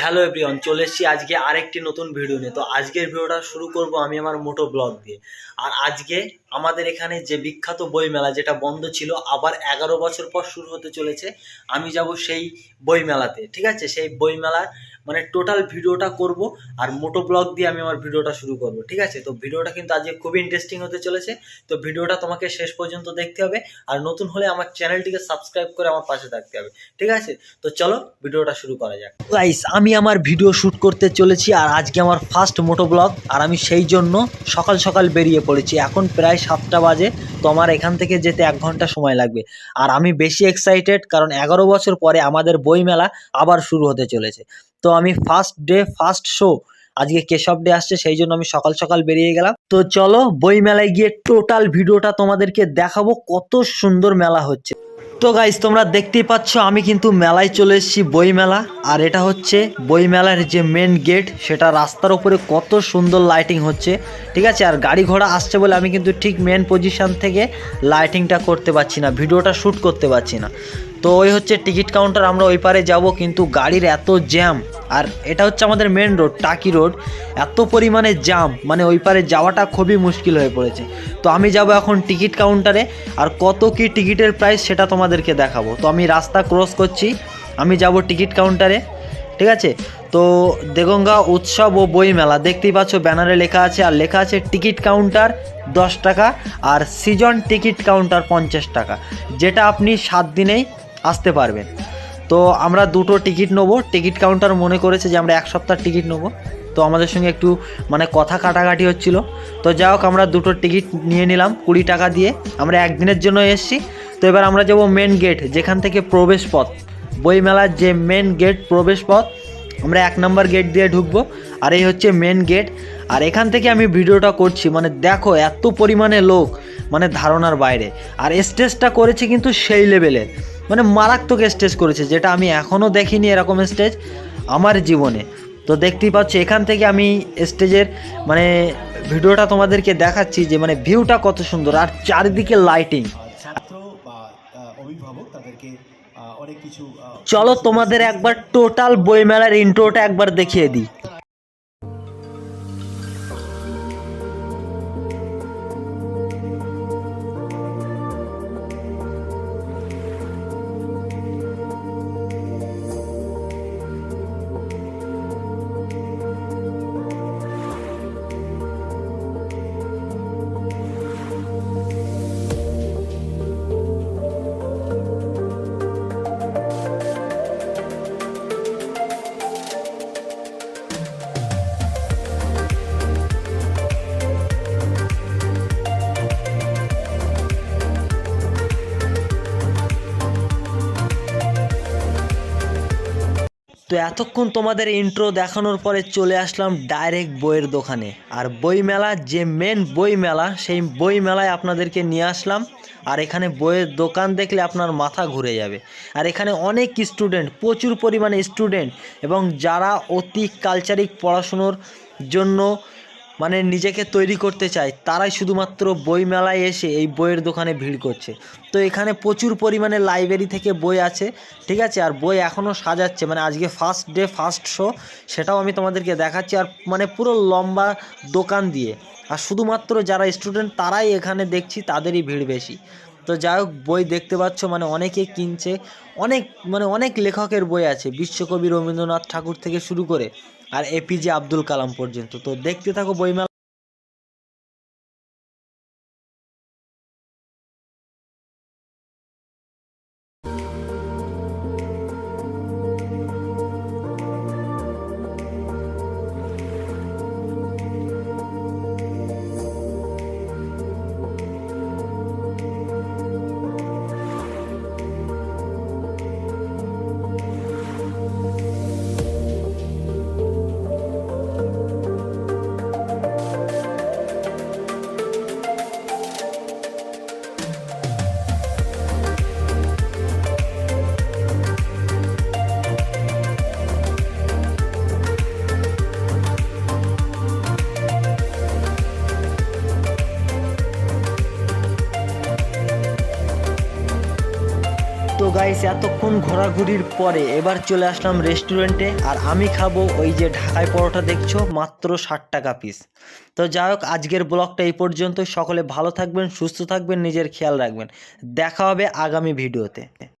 Hello everyone চলে এসেছি আজকে আরেকটি নতুন ভিডিও নিয়ে। তো আজকের ভিডিওটা শুরু করব আমি আমার মোটো ব্লগ দিয়ে। আর আজকে আমাদের এখানে যে বিখ্যাত বইমেলা যেটা বন্ধ ছিল, আবার এগারো বছর পর শুরু হতে চলেছে, আমি যাব সেই বইমেলাতে, ঠিক আছে? সেই বই মেলার মানে টোটাল ভিডিওটা করব আর মোটো ব্লগ দিয়ে আমি আমার ভিডিওটা শুরু করব, ঠিক আছে? তো ভিডিওটা কিন্তু আজকে খুবই ইন্টারেস্টিং হতে চলেছে। তো ভিডিওটা তোমাকে শেষ পর্যন্ত দেখতে হবে আর নতুন হলে আমার চ্যানেলটিকে সাবস্ক্রাইব করে আমার পাশে থাকতে হবে, ঠিক আছে? তো চলো ভিডিওটা শুরু করা যাক। গাইস আমি আমার ভিডিও শ্যুট করতে চলেছি আর আজকে আমার ফার্স্ট মোটো ব্লগ আর আমি সেই জন্য সকাল সকাল বেরিয়ে পড়েছি। এখন প্রায় সাতটা বাজে, তো আমার এখান থেকে যেতে এক ঘণ্টা সময় লাগবে। আর আমি বেশি এক্সাইটেড কারণ এগারো বছর পরে আমাদের বই মেলা আবার শুরু হতে চলেছে। তো আমি ফার্স্ট ডে ফার্স্ট শো আজকে কেশব ডে আসছে, সেই জন্য আমি সকাল সকাল বেরিয়ে গেলাম। তো চলো বই মেলায় গিয়ে টোটাল ভিডিওটা তোমাদেরকে দেখাবো, কত সুন্দর মেলা হচ্ছে। তো গাইজ তোমরা দেখতেই পাচ্ছ, আমি কিন্তু মেলায় চলে এসেছি বই মেলা আর এটা হচ্ছে বই মেলার যে মেন গেট সেটা রাস্তার উপরে কত সুন্দর লাইটিং হচ্ছে। ঠিক আছে? আর গাড়ি ঘোড়া আসছে বলে আমি কিন্তু ঠিক মেন পজিশন থেকে লাইটিংটা করতে পারছি না, ভিডিওটা শ্যুট করতে পারছি না। তো ওই হচ্ছে টিকিট কাউন্টার, আমরা ওই পারে যাব, কিন্তু গাড়ির এত জ্যাম। আর এটা হচ্ছে আমাদের মেন রোড টাকি রোড এত পরিমাণে জ্যাম মানে ওই পারে যাওয়াটা খুবই মুশকিল হয়ে পড়েছে। তো আমি যাব এখন টিকিট কাউন্টারে, আর কত কি টিকিটের প্রাইস সেটা তোমাদেরকে দেখাবো। তো আমি রাস্তা ক্রস করছি, আমি যাব টিকিট কাউন্টারে, ঠিক আছে? তো দেগঙ্গা উৎসব ও বই মেলা, দেখতেই পাচ্ছ ব্যানারে লেখা আছে, আর লেখা আছে টিকিট কাউন্টার দশ টাকা, আর সিজন টিকিট কাউন্টার পঞ্চাশ টাকা। যেটা আপনি সাত দিনেই আসতে পারবেন। তো আমরা দুটো টিকিট নেব। টিকিট কাউন্টার মনে করেছে যে আমরা এক সপ্তাহ টিকিট নেব। তো আমাদের সঙ্গে একটু মানে কথা কাটাকাটি হচ্ছিল। তো যাই হোক, আমরা দুটো টিকিট নিয়ে নিলাম কুড়ি টাকা দিয়ে। আমরা একদিনের জন্য এসেছি। তো এবার আমরা যাব মেন গেট যেখান থেকে প্রবেশ পথ। বইমেলার যে মেন গেট প্রবেশ পথ, আমরা এক নম্বর গেট দিয়ে ঢুকবো। আর এই হচ্ছে মেন গেট আর এখান থেকে আমি ভিডিওটা করছি মানে দেখো এত পরিমাণে লোক মানে ধারণার বাইরে। আর স্টেজটা করেছে কিন্তু সেই লেভেলের মানে মারাত্মক স্টেজ করেছে যেটা আমি এখনও দেখিনি এরকম স্টেজ আমার জীবনে। তো দেখতেই পাচ্ছ এখান থেকে আমি স্টেজের মানে ভিডিওটা তোমাদেরকে দেখাচ্ছি যে মানে ভিউটা কত সুন্দর আর চারিদিকে লাইটিং চলো তোমাদের একবার টোটাল বইমেলার ইন্ট্রোটা একবার দেখিয়ে দিই। তো এতক্ষণ তোমাদের ইন্ট্রো দেখানোর পরে চলে আসলাম ডাইরেক্ট বইয়ের দোকানে। আর বই মেলা যে মেন বই মেলা সেই বই মেলায় আপনাদেরকে নিয়ে আসলাম। আর এখানে বইয়ের দোকান দেখলে আপনার মাথা ঘুরে যাবে। আর এখানে অনেক স্টুডেন্ট প্রচুর পরিমাণে স্টুডেন্ট এবং যারা অতি কালচারিক পড়াশুনোর জন্য মানে নিজেকে তৈরি করতে চায়, তারাই শুধুমাত্র বই মেলায় এসে এই বইয়ের দোকানে ভিড় করছে। তো এখানে প্রচুর পরিমাণে লাইব্রেরি থেকে বই আছে, ঠিক আছে? আর বই এখনও সাজাচ্ছে মানে আজকে ফার্স্ট ডে ফার্স্ট শো সেটাও আমি তোমাদেরকে দেখাচ্ছি। আর মানে পুরো লম্বা দোকান দিয়ে। আর শুধুমাত্র যারা স্টুডেন্ট তারাই এখানে দেখছি, তাদেরই ভিড় বেশি। তো যাই হোক, বই দেখতে পাচ্ছ মানে অনেকে কিনছে। অনেক মানে অনেক লেখকের বই আছে, বিশ্বকবি রবীন্দ্রনাথ ঠাকুর থেকে শুরু করে, আর এপিজে আব্দুল কালাম পর্যন্ত। তো দেখতে থাকো বইমেলা গাইস, এতক্ষণ ঘোরাঘুরির পরে এবার চলে আসলাম রেস্টুরেন্টে আর আমি খাব ওই যে ঢাকায় পরোটা দেখছ, মাত্র ষাট টাকা পিস তো যাই হোক, আজকের ব্লগটা এই পর্যন্ত সকলে ভালো থাকবেন, সুস্থ থাকবেন, নিজের খেয়াল রাখবেন। দেখা হবে আগামী ভিডিওতে।